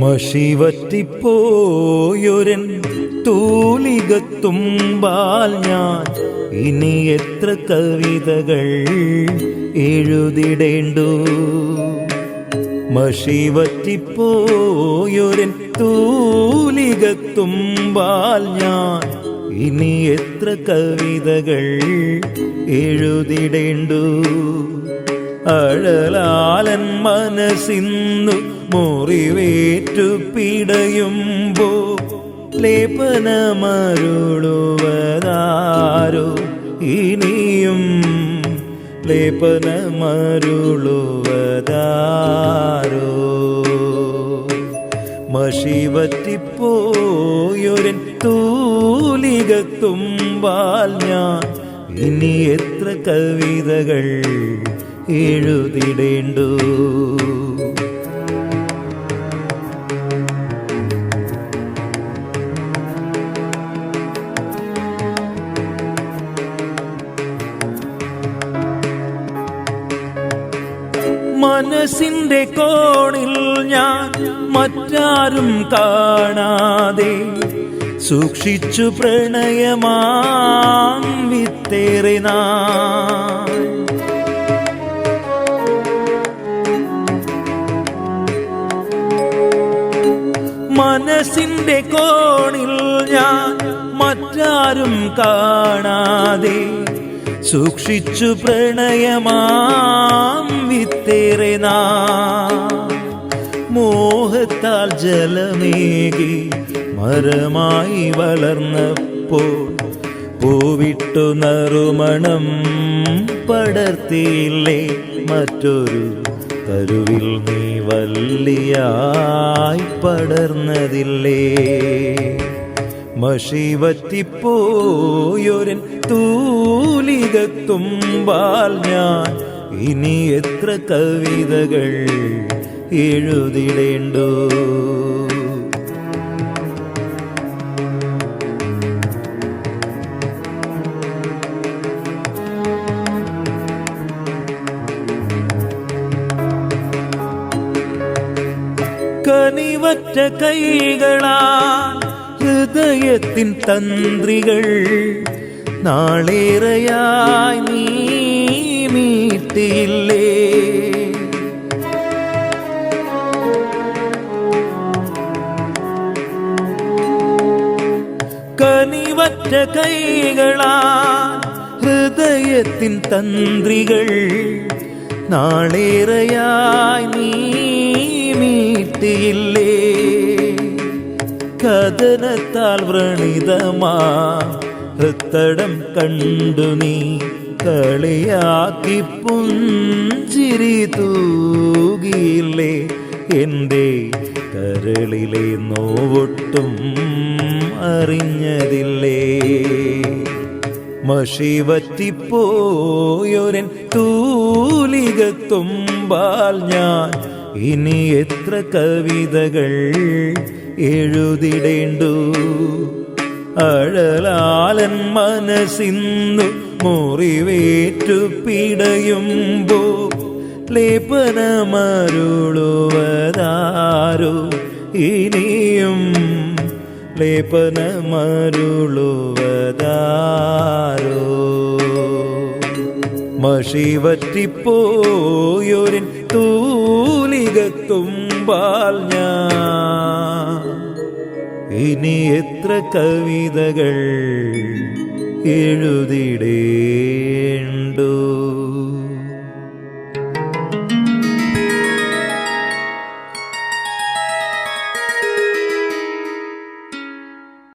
മഷിവറ്റിപ്പോയൊരൻ തൂലികത്തുമ്പാൽ ഞാൻ ഇനി എത്ര കവിതകൾ എഴുതിടേണ്ടു? മഷിവറ്റിപ്പോയൊരൻ തൂലികത്തുമ്പാൽ ഞാൻ ഇനി എത്ര കവിതകൾ എഴുതിടേണ്ടു? അഴലാലൻ മനസ്സിന്നു മുറിവേറ്റു പിടയുമ്പോ ലേപനമരുളുവതാരോ? ഇനിയും ലേപനമരുളുവതാരോ? മഷിവറ്റിപ്പോയൊരൻ തൂലികത്തുമ്പാൽ ഞാൻ ഇനി എത്ര കവിതകൾ എഴുതിടേണ്ടു. മനസ്സിന്റെ കോണിൽ ഞാൻ മറ്റാരും കാണാതെ സൂക്ഷിച്ചു പ്രണയമാം വിത്തേറെ മനസ്സിന്റെ കോണിൽ ഞാൻ മറ്റാരും കാണാതെ സൂക്ഷിച്ചു പ്രണയമാം നാൾ മോഹത്താൽ ജലമേകി മരമായി വളർന്നപ്പോൾ പൂവിട്ടു നറുമണം പടർത്തിയില്ലേ മറ്റൊരു തരുവിൽ നീ വല്ലിയായി പടർന്നതില്ലേ? മഷിവറ്റിപ്പോയൊരൻ തൂലികത്തുമ്പാൽ ഞാൻ ഇനി എത്ര കവിതകൾ എഴുതിടേണ്ടു? കനിവറ്റ കൈകളാ. ഹൃദയത്തിൻ തന്ത്രികൾ നാളേറെയായി നീ മീട്ടിയില്ലേ? കനിവറ്റ കൈകളാ. ഹൃദയത്തിൻ തന്ത്രികൾ നാളേറെയായി നീ മീട്ടിയില്ലേ കഥനത്താൽ വ്രണിതമാ. ഹൃത്തടം കണ്ടു നീ കളിയാക്കി പുഞ്ചിരി തൂകിയില്ലേ? എന്റെ കരളിലെ നോവൊട്ടും അറിഞ്ഞതില്ലേ? മഷി വറ്റിപ്പോയൊരൻ തൂലികത്തുമ്പാൽ ഞാൻ ഇനി എത്ര കവിതകൾ എഴുതിടേണ്ടു? അഴലാലൻ മനസ്സിന്നു മുറിവേറ്റു പിടയുമ്പോ ലേപനമരുളുവതാരോ? ഇനിയും ലേപനമരുളുവതാരോ മഷിവറ്റിപ്പോയൊരൻ തൂലികത്തുമ്പാൽ ഞാൻ. ഇനി എത്ര കവിതകൾ എഴുതിടേണ്ടു?